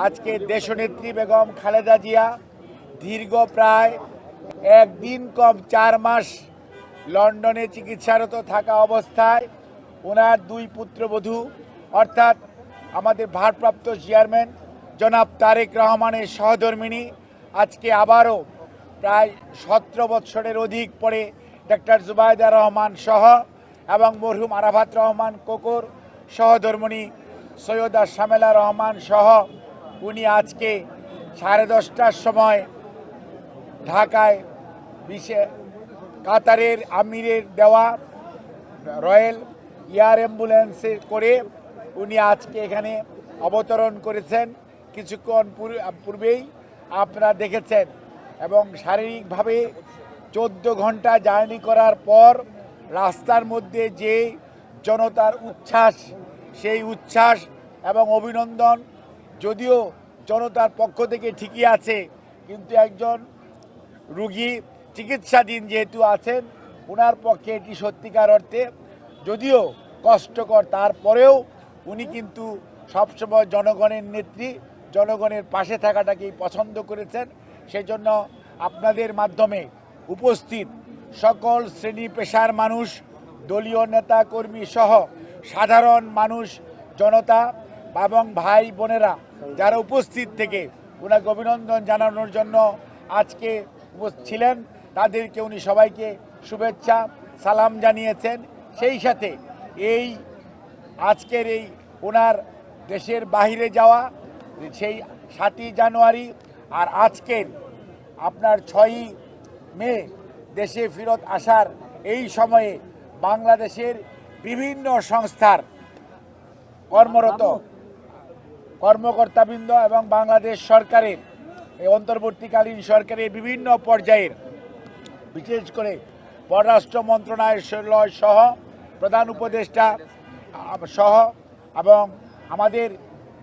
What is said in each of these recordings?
আজকে দেশনেত্রী বেগম খালেদা জিয়া দীর্ঘ প্রায় একদিন কম চার মাস লন্ডনে চিকিৎসারত থাকা অবস্থায় ওনার দুই পুত্রবধূ, অর্থাৎ আমাদের ভারপ্রাপ্ত চেয়ারম্যান জনাব তারেক রহমানের সহধর্মিনী আজকে আবারও প্রায় সতেরো বৎসরের অধিক পরে ডক্টর জুবাইদা রহমান সহ এবং মরহুম আরাফাত রহমান কোকর সহধর্মিনী সৈয়দা শামেলা রহমান সহ উনি আজকে সাড়ে দশটার সময় ঢাকায় বিশে কাতারের আমিরের দেওয়া রয়্যাল এয়ার অ্যাম্বুলেন্সে করে উনি আজকে এখানে অবতরণ করেছেন। কিছুক্ষণ পূর্বেই আপনারা দেখেছেন এবং শারীরিকভাবে চোদ্দ ঘণ্টা জার্নি করার পর রাস্তার মধ্যে যে জনতার উচ্ছ্বাস, সেই উচ্ছ্বাস এবং অভিনন্দন যদিও জনতার পক্ষ থেকে ঠিকই আছে, কিন্তু একজন রুগী চিকিৎসাধীন যেহেতু আছেন ওনার পক্ষে এটি সত্যিকার অর্থে যদিও কষ্টকর। তারপরেও উনি কিন্তু সবসময় জনগণের নেত্রী, জনগণের পাশে থাকাটাকেই পছন্দ করেছেন। সেজন্য আপনাদের মাধ্যমে উপস্থিত সকল শ্রেণি পেশার মানুষ, দলীয় নেতা কর্মী সহ সাধারণ মানুষ, জনতা এবং ভাই বোনেরা যারা উপস্থিত থেকে ওনাকে অভিনন্দন জানানোর জন্য আজকে ছিলেন, তাদেরকে উনি সবাইকে শুভেচ্ছা, সালাম জানিয়েছেন। সেই সাথে এই আজকের এই ওনার দেশের বাহিরে যাওয়া, সেই সাতই জানুয়ারি আর আজকের আপনার ছয়ই মে দেশে ফেরত আসার এই সময়ে বাংলাদেশের বিভিন্ন সংস্থার কর্মরত কর্মকর্তাবৃন্দ এবং বাংলাদেশ সরকারের অন্তর্বর্তীকালীন সরকারের বিভিন্ন পর্যায়ের, বিশেষ করে পররাষ্ট্র মন্ত্রণালয় সহ, প্রধান উপদেষ্টা সহ এবং আমাদের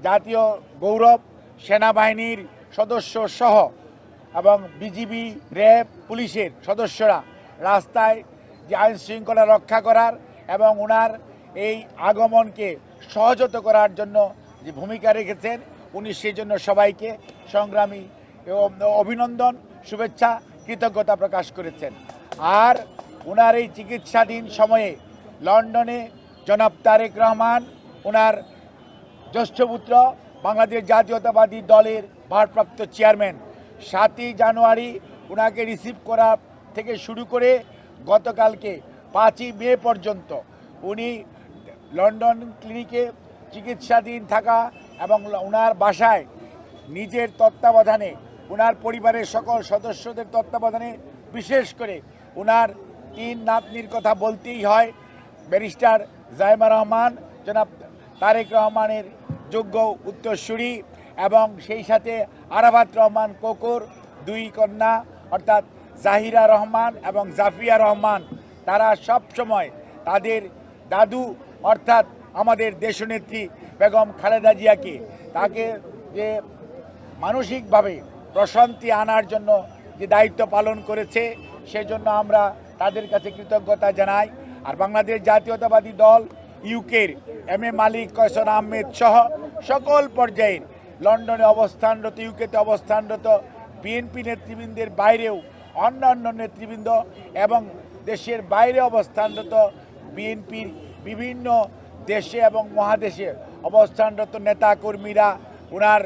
জাতীয় গৌরব সেনাবাহিনীর সদস্য সহ এবং বিজিবি, র্যাব, পুলিশের সদস্যরা রাস্তায় যে আইন শৃঙ্খলা রক্ষা করার এবং ওনার এই আগমনকে সহজত করার জন্য যে ভূমিকা রেখেছেন, উনি সেই জন্য সবাইকে সংগ্রামী অভিনন্দন, শুভেচ্ছা, কৃতজ্ঞতা প্রকাশ করেছেন। আর ওনার এই চিকিৎসাধীন সময়ে লন্ডনে জনাব তারেক রহমান ওনার জ্যেষ্ঠ পুত্র, বাংলাদেশ জাতীয়তাবাদী দলের ভারপ্রাপ্ত চেয়ারম্যান, সাতই জানুয়ারি ওনাকে রিসিভ করা থেকে শুরু করে গতকালকে পাঁচই মে পর্যন্ত উনি লন্ডন ক্লিনিকে চিকিৎসাধীন থাকা এবং ওনার বাসায় নিজের তত্ত্বাবধানে, ওনার পরিবারের সকল সদস্যদের তত্ত্বাবধানে, বিশেষ করে ওনার তিন নাতনির কথা বলতেই হয়, ব্যারিস্টার জাইমা রহমান, জনাব তারেক রহমানের যোগ্য উত্তরসূরি এবং সেই সাথে আরাফাত রহমান কোকর দুই কন্যা, অর্থাৎ জাহিরা রহমান এবং জাফিয়া রহমান। তারা সব সময় তাদের দাদু, অর্থাৎ আমাদের দেশনেত্রী বেগম খালেদা জিয়াকে, তাকে যে মানসিকভাবে প্রশান্তি আনার জন্য যে দায়িত্ব পালন করেছে, সেজন্য আমরা তাদের কাছে কৃতজ্ঞতা জানাই। আর বাংলাদেশ জাতীয়তাবাদী দল, ইউকের এম এ মালিক কয়সন আহমেদ সহ সকল পর্যায়ের লন্ডনে অবস্থানরত, ইউকেতে অবস্থানরত বিএনপি নেতৃবৃন্দের বাইরেও অন্যান্য নেতৃবৃন্দ এবং দেশের বাইরে অবস্থানরত বিএনপির বিভিন্ন দেশে এবং মহাদেশে অবস্থানরত নেতা কর্মীরা ওনার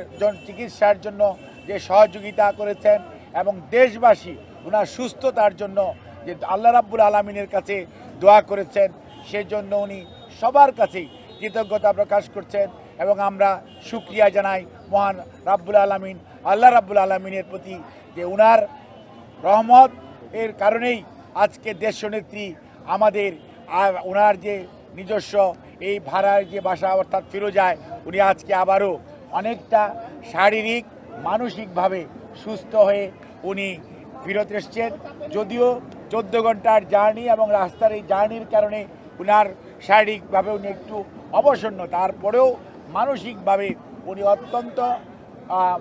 চিকিৎসার জন্য যে সহযোগিতা করেছেন এবং দেশবাসী ওনার সুস্থতার জন্য যে আল্লাহ রাব্বুল আলমিনের কাছে দোয়া করেছেন, সেজন্য উনি সবার কাছেই কৃতজ্ঞতা প্রকাশ করছেন এবং আমরা সুক্রিয়া জানাই মহান রাব্বুল আলমিন, আল্লাহ রাব্বুল আলমিনের প্রতি যে উনার রহমত। এর কারণেই আজকে দেশনেত্রী আমাদের আর ওনার যে নিজস্ব এই ভাড়ার যে বাসা অর্থাৎ ফিরোজায়, উনি আজকে আবারও অনেকটা শারীরিক, মানসিকভাবে সুস্থ হয়ে উনি ফিরত এসছেন। যদিও চোদ্দ ঘণ্টার জার্নি এবং রাস্তার এই জার্নির কারণে উনার শারীরিকভাবে উনি একটু অবসন্ন, তারপরেও মানসিকভাবে উনি অত্যন্ত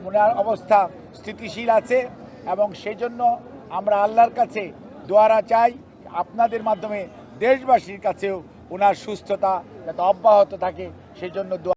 ওনার অবস্থা স্থিতিশীল আছে এবং সেজন্য আমরা আল্লাহর কাছে দোয়ারা চাই, আপনাদের মাধ্যমে দেশবাসীর কাছেও ওনার সুস্থতা যাতে অব্যাহত থাকে সেই জন্য